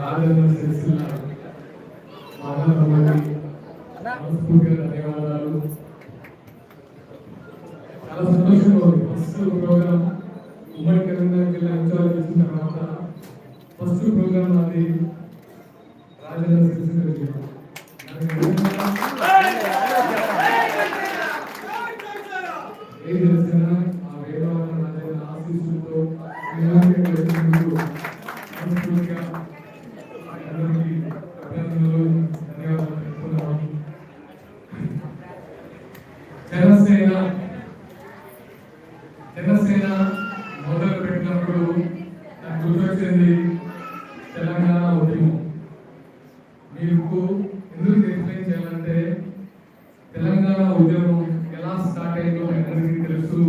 రాజన్న సిరిసిల్ల మానవ మనస్ఫూర్తిగా మీకు ఎందుకు ఎక్స్ప్లెయిన్ చేయాలంటే తెలంగాణ ఉద్యమం ఎలా స్టార్ట్ అయిందో అందరికీ తెలుసు.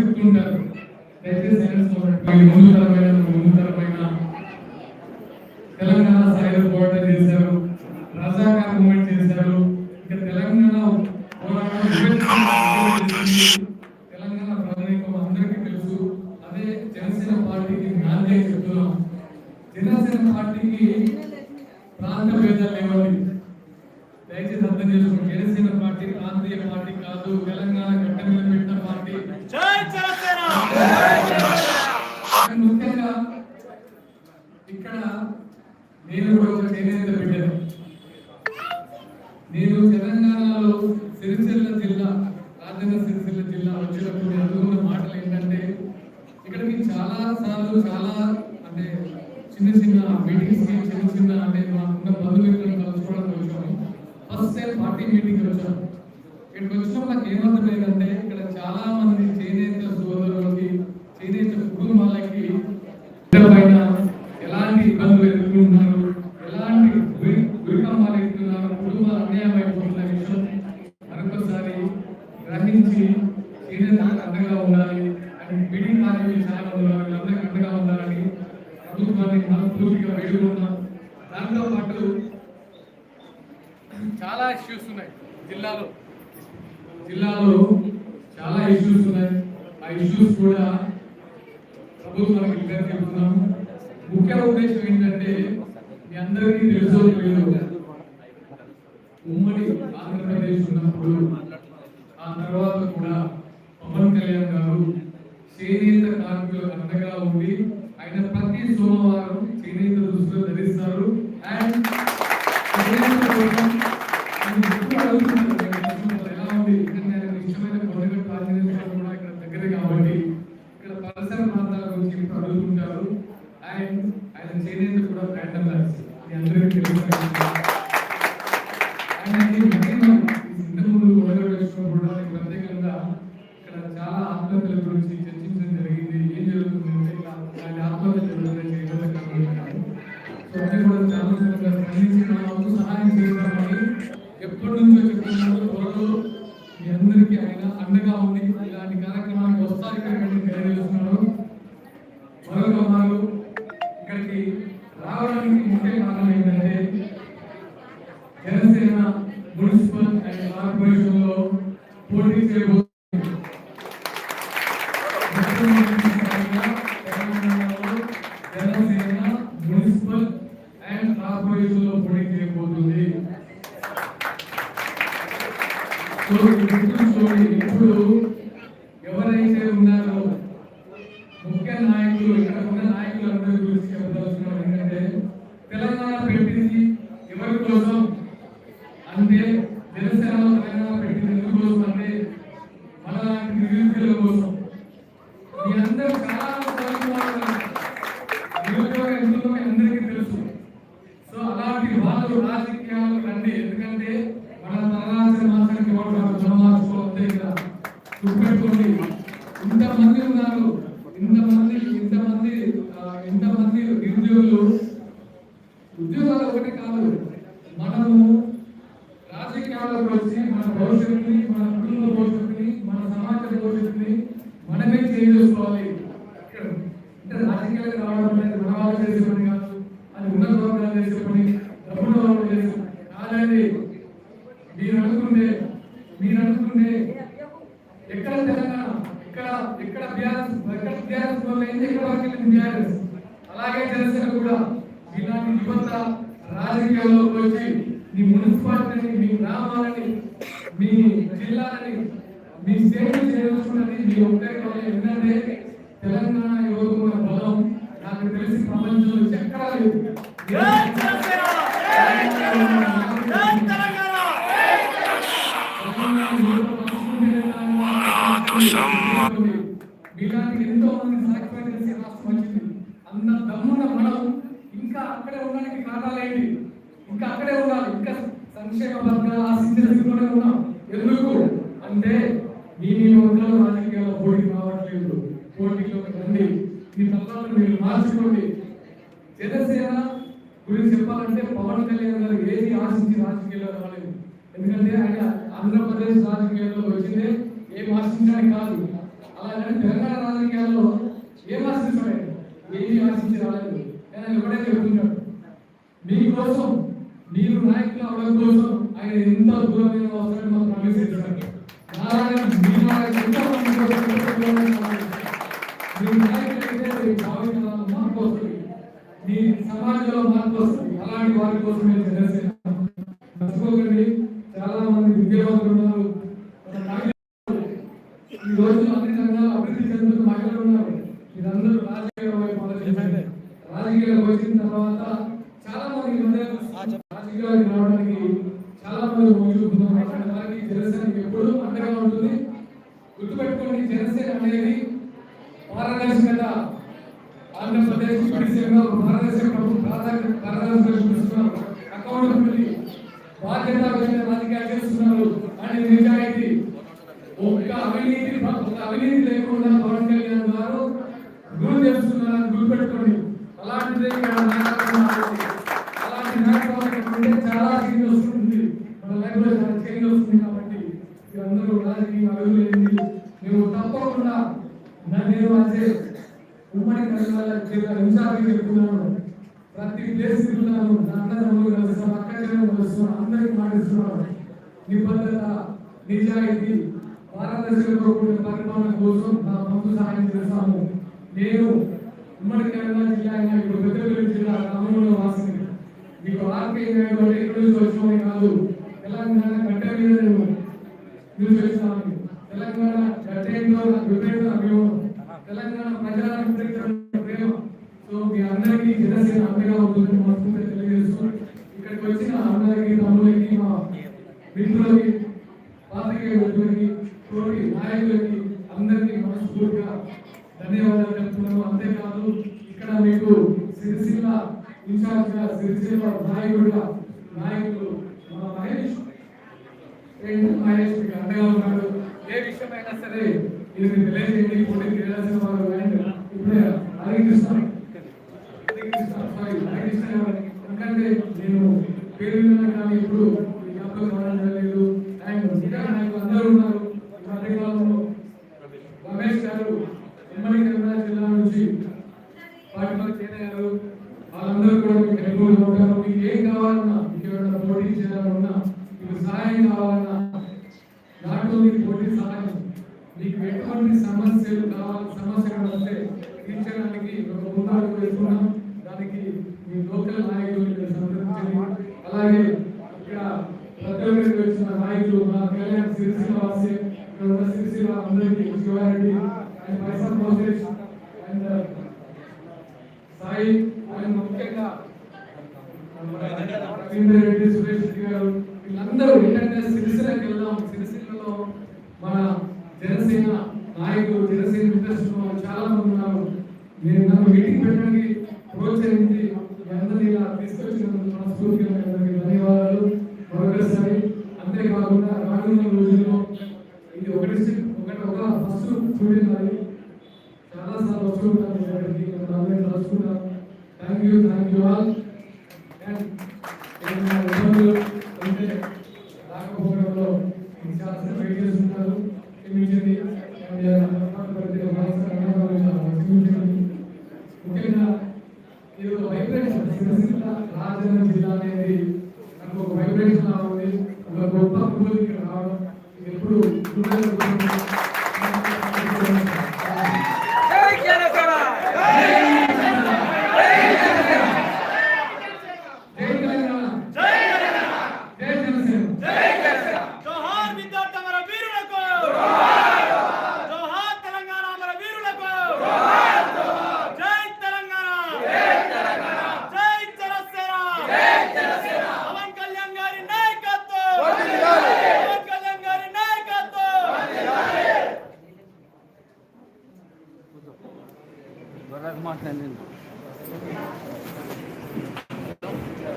చెప్తుంటారు. దయచేసి సైన్స్ తెలంగాణ సాయుధ పోరాటం చేశారు. రజాకా మూమెంట్ చేశారు. ఇక తెలంగాణ తెలంగాణ ప్రజానీకం అందరికీ అదే జనసేన పార్టీకి గాంధీ చెప్తున్నాం. పార్టీకి ప్రాంత భేదాలు లేవండి. దయచేసి అర్థం చేసుకోండి. జనసేన పార్టీ ప్రాంతీయ పార్టీ కాదు. తెలంగాణ ముఖ్యంగా ఇక్కడ నేను కొంచెం చేనేత పెట్టాను నేను తెలంగాణలో సిరిసిల్ల జిల్లా రాజన్న సిరిసిల్ల జిల్లా వచ్చినప్పుడు అందుకున్న మాటలు ఏంటంటే ఇక్కడ మీకు చాలా సార్లు చాలా అంటే చిన్న చిన్న మీటింగ్స్కి చిన్న చిన్న అంటే మాకున్న బంధుమిత్రులను కలుసుకోవడానికి వచ్చాము ఫస్ట్ టైం పార్టీ మీటింగ్కి వచ్చాము ఇక్కడికి వచ్చినప్పుడు నాకు ఏమర్థమైందంటే చాలా మంది చేనేత ఉద్దేశం ఏంటంటే మీ అందరికీ తెలుసో లేదు ఉమ్మడి ఆంధ్రప్రదేశ్ ఉన్నప్పుడు ఆ తర్వాత కూడా పవన్ కళ్యాణ్ గారు చేనేత కార్మికులకు అండగా ఉండి ఆయన ప్రతి సోమవారం నిరసన తెలంగాణ ఎక్కడ తెలంగాణ? ఎక్కడ? ఎక్కడ బీఆర్ఎస్? ఎక్కడ బీఆర్ఎస్ వల్ల ఏంటి ఎక్కడ వరకు వెళ్ళింది బీఆర్ఎస్? అలాగే జనసేన కూడా ఇలాంటి యువత రాజకీయాల్లోకి వచ్చి మీ మున్సిపాలిటీని మీ గ్రామాలని మీ జిల్లాలని మీ స్టేట్ చేరుకున్నది మీ ఒక్కరి వల్ల. ఎందుకంటే తెలంగాణ యువకుల బలం. నాకు తెలిసి ప్రపంచంలో ఎక్కడా లేదు. కారణాలు ఏంటి ఇంకా అక్కడే ఉండాలి. ఇంకా సంక్షేమ పథకాలు ఆ స్థితిలోనే ఉన్నాం. ఎందుకు? అంటే మీ మీ వర్గాలు రాజకీయాల్లో పోటీ కావట్లేదు. పోటీలో రండి. మీ తత్వాలను మీరు మార్చుకోండి. జనసేన గురించి చెప్పాలంటే పవన్ కళ్యాణ్ గారు ఏది ఆశించి రాజకీయాల్లో రాలేదు. ఎందుకంటే ఆయన ఆంధ్రప్రదేశ్ రాజకీయాల్లో వచ్చిందే ఏం ఆశించడానికి కాదు. అలాగే తెలంగాణ రాజకీయాల్లో ఏం ఆశించాడు ఏది ఆశించి రాలేదు. నేను ఆయన ఎవడే చెప్తున్నాడు మీకోసం మీరు నాయకులు అవడం కోసం ఆయన ఎంత దూరమైన అవసరం మాకు ప్రవేశించడానికి నారాయణ నాయకులైతే మార్పు వస్తుంది. మీ సమాజంలో మార్పు వస్తుంది. అలాంటి వారి కోసం నేను జనసేన మర్చిపోకండి. చాలా మంది విద్యావంతులు ఉన్నారు. ఈ రోజు అన్ని రంగాలు అభివృద్ధి చెందుతున్న మహిళలు ఉన్నారు. మీరందరూ రాజకీయ వైపు రాజకీయాలకు వచ్చిన తర్వాత చాలా మంది రాజకీయాలకు రావడానికి చాలా మంది మోజుకుంటున్నారు అక్కడ ఎప్పుడు అండగా ఉంటుంది. గుర్తుపెట్టుకోండి జనసేన అనేది పారదర్శకత ఆంధ్రప్రదేశ్ జడిసిగా పారదర్శక ప్రభుత్వం అకౌంటబిలిటీ బాధ్యత రాజకీయాలు చేస్తున్నారు అని నిజాయితీ అవినీతి ఒక అవినీతి లేకుండా పవన్ కళ్యాణ్ గారు గురు చేస్తున్నారని గుర్తుపెట్టుకోండి. అలాంటిదే అలాంటి ఉంటే చాలా చేంజ్ వస్తుంది మన చాలా చేంజ్ వస్తుంది కాబట్టి మీరందరూ రాజకీయ అడుగులేంది మేము తప్పకుండా నా- నేను అదే ఉమ్మడి కరీంనగర్ ఇన్ఛార్జ్ చెప్తున్నాను ప్రతి ప్లేస్ తిరుగుతాను నా అన్నదమ్ములు కలుస్తాను అక్క చెల్లెలు కలుస్తున్నాను అందరికి మాటిస్తున్నాను నిబద్ధత నిజాయితీ పారదర్శకతో కూడిన పరిపాలన కోసం నా ముందు సహాయం చేస్తాము నేను ఉమ్మడి కడప జిల్లా అయినా ఇప్పుడు పెద్దపల్లి జిల్లా తమిళంలో వాసింది మీకు ఆర్కే నాయుడు అంటే ఎక్కడి నుంచి వచ్చినవి కాదు తెలంగాణ గడ్డ మీద నేను మీరు చేస్తాను తెలంగాణ గడ్డేందో నాకు విపరీత అభిమానం తెలంగాణ ప్రజల ప్రేమ. సో మీ అందరికీ జనసేన అండగా ఉంటుందని మనస్ఫూర్తిగా తెలియజేస్తూ ఇక్కడికి వచ్చిన అందరికీ తమ్ములకి మా మిత్రులకి పాత్రికేయ మిత్రులకి తోటి నాయకులకి అందరికీ మనస్ఫూర్తిగా ధన్యవాదాలు చెప్తున్నాను అంతేకాదు ఇన్ఛార్జ్గా సిరిసిల్ల నాయకుడిగా నాయకులు మా మహేష్. మహేష్ మీకు అండగా ఉన్నాడు. ఏ విషయమైనా సరే ఇది తెలియజేయండి. పోటీ చేయాల్సిన వారు అండ్ ఇప్పుడే హరికృష్ణ సారీ హరికృష్ణ ఎందుకంటే నేను పేరు విన్నాను కానీ ఇప్పుడు ఈ జ్ఞాపకం రావడం అండ్ ఇంకా నాకు అందరూ ఉన్నారు ఈ మధ్యకాలంలో రమేష్ గారు ఉమ్మడి కరీంనగర్ జిల్లా నుంచి పార్టీలో చేరారు వాళ్ళందరూ కూడా మీకు హెల్ప్ఫుల్ ఉంటారు మీకు ఏం కావాలన్నా మీకు ఏమైనా పోటీ చేయాలన్నా మీకు సహాయం కావాలన్నా నాట్ ఓన్లీ పోటీ సహాయం మీకు ఎటువంటి సమస్యలు కావాలి సమస్యలు వస్తే తీర్చడానికి ఒక ముందాడు వేసుకున్నాం దానికి మీ లోకల్ నాయకులు మీరు సంప్రదించండి అలాగే ఇక్కడ ప్రతి వచ్చిన నాయకులు మా కళ్యాణ్ సిరిసిల్ల వాసి ఇక్కడ ఉన్న సిరిసిల్ల అందరికీ శివారెడ్డి అండ్ పైసా మోసేష్ అండ్ సాయి అండ్ ముఖ్యంగా రవీంద్ర రెడ్డి సురేష్ రెడ్డి Hello.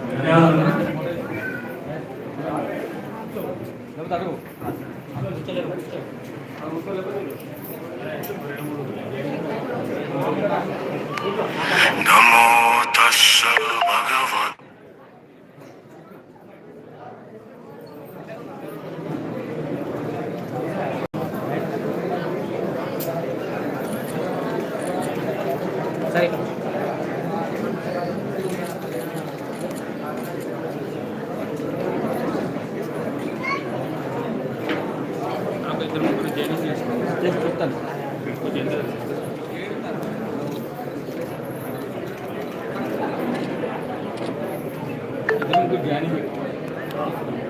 ధన్యవాదాలు ധ്യാനിക്കും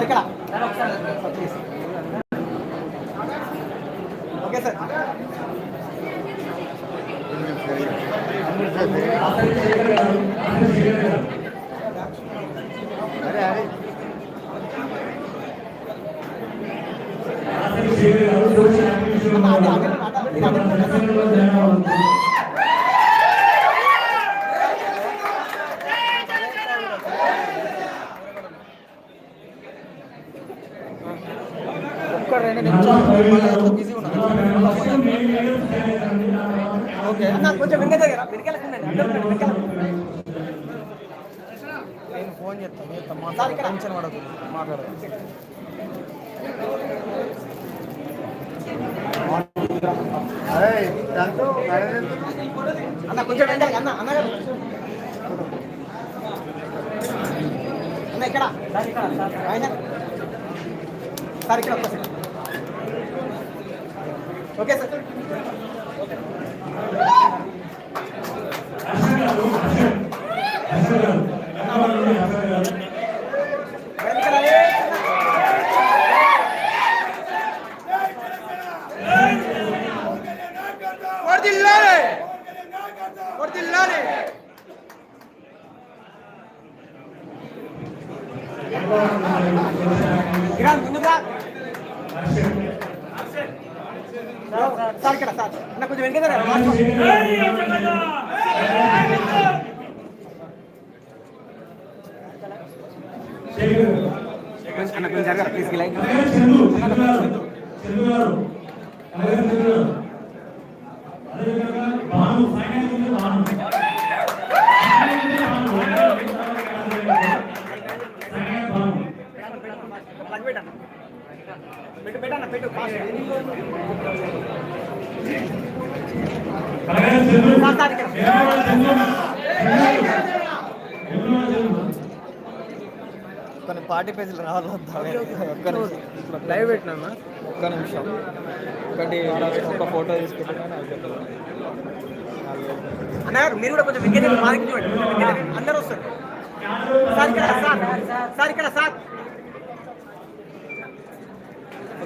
అక్కడ రండి నేను చాలా బిజీ ఉన్నాను ఓకే నాకు కొంచెం వెనక దగ్గర నేను ఫోన్ చేస్తాను టెన్షన్ పడదు మాట్లాడదు అన్న కొంచెం అన్న అన్న అన్న ఇక్కడ. సార్ ఇక్కడ కొన్ని పార్టీ పేజీలు రావాలి? ఒక్క నిమిషం. పెట్టినా ఒక్క నిమిషం. ఒకటి ఒక ఫోటో తీసుకుంటున్నాను మీరు కూడా కొంచెం అందరూ వస్తారు. సార్ ఇక్కడ సార్. సార్ ఇక్కడ సార్.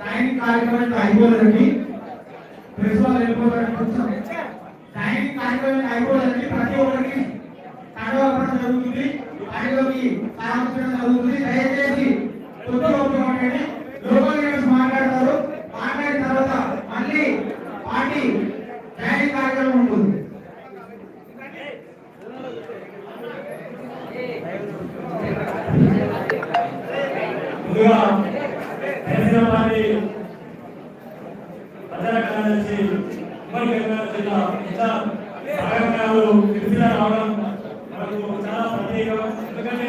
టైం కార్యక్రమం అయిపోలేదండి ప్రిన్సిపాల్ వెళ్ళిపోతారు టైం కార్యక్రమం నుంచి ఉమ్మడి కరీంనగర్ జిల్లా ఇంత రావడం మనకు చాలా ప్రత్యేకం. ఎందుకంటే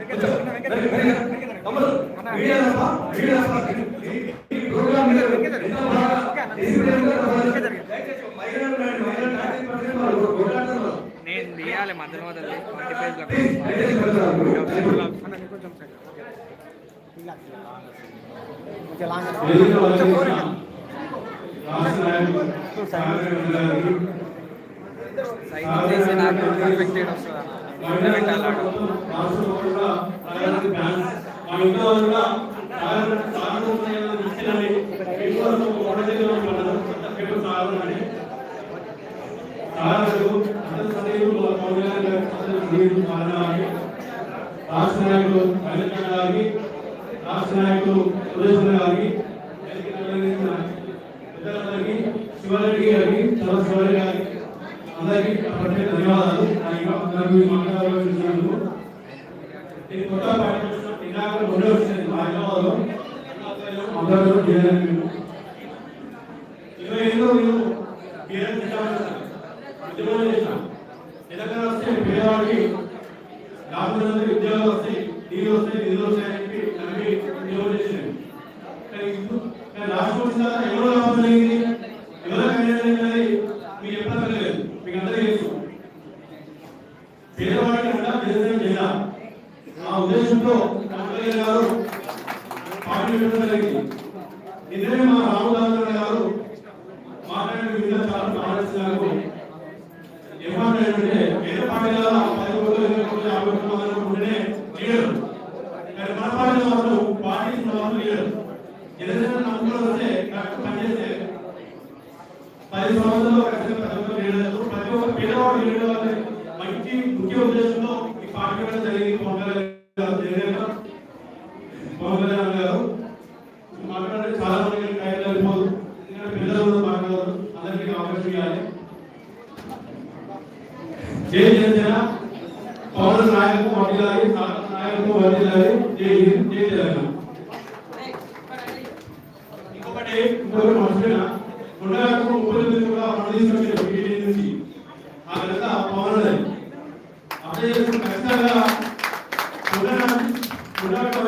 నేను తీయాలి మధ్యలో వదలి ట్వంటీ పేజ్లకు కొంచెం సైన్ చేసి నాకు పర్ఫెక్ట్ వస్తుంది అన్న టోర్నమెంట్ ఆడాడు రాష్ట్ర నాయకులు కళ్యాణ్ గారికి రాష్ట్ర నాయకులు సురేష్ గారికి పెద్దలందరికీ శివారెడ్డి గారికి చాలా శివారెడ్డి గారికి అందరికీ ధన్యవాదాలు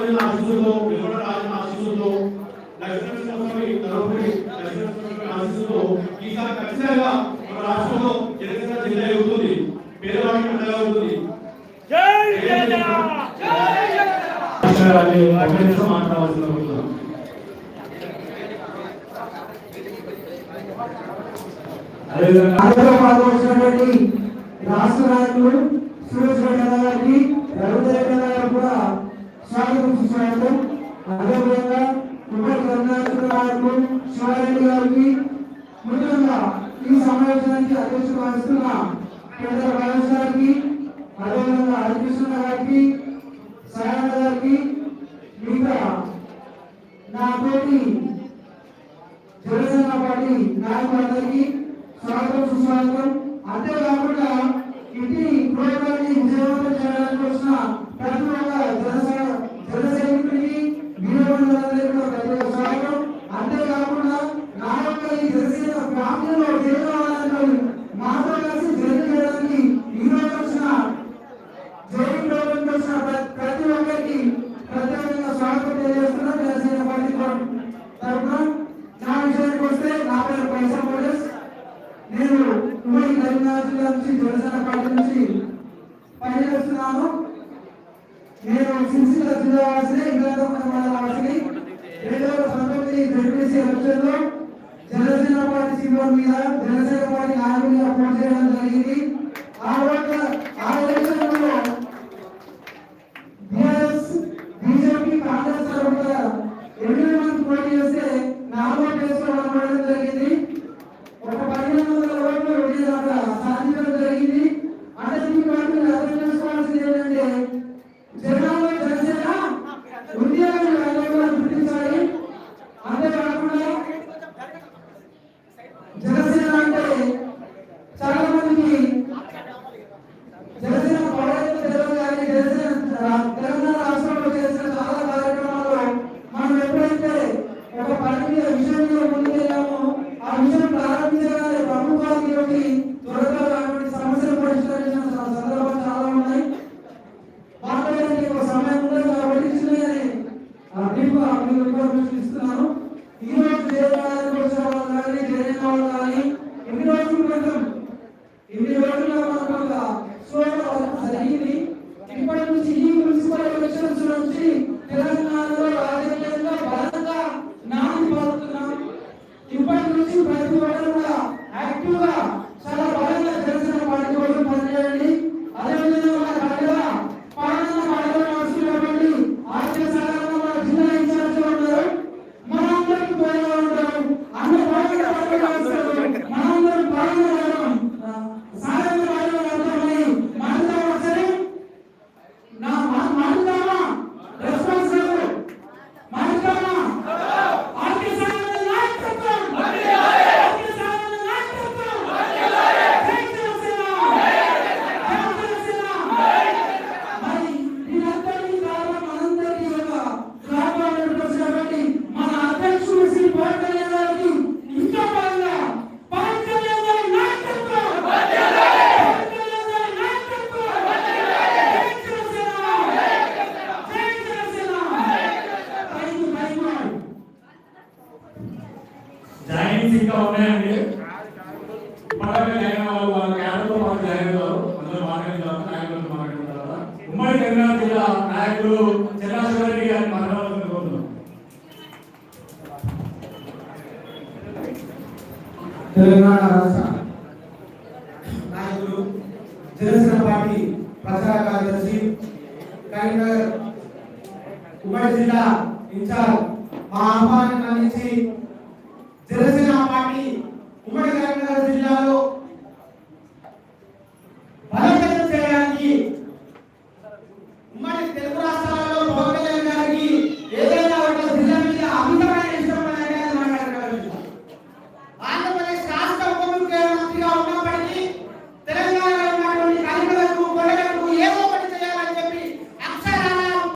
రాజుని నా శిశువులో వెలుగుల రాజు నా శిశువులో లక్ష్మణస్వామి రాష్ట్ర నాయకులు సురేష్ కూడా స్వాగతించినారు అదేవిధంగా ఉభయ కర్ణాటక ఈ సమావేశానికి అధ్యక్షత వహిస్తున్న పెద్ద వైఎస్ గారికి అదేవిధంగా హరికృష్ణ గారికి సహాయ గారికి మిగతా నా తోటి జనసేన పార్టీ నాయకులందరికీ స్వాగతం సుస్వాగతం అంతేకాకుండా ఇంటి ప్రోగ్రాన్ని విజయవంతం చేయడానికి వచ్చిన ప్రతి ఒక్క జనసేన అంతేకాకుండా నా యొక్క ఈ జనసేన ఫ్యామిలీలో పార్టీ సింబల్ మీద జనసేన పార్టీ నాయకుడిగా పోటీ చేయడం జరిగింది. ఆ రోజు ఆ కరీంనగర్ జిల్లా నాయకులు చల్లాశ్వరి గారి మాట్లాడాలని కోరుతున్నాం తెలంగాణ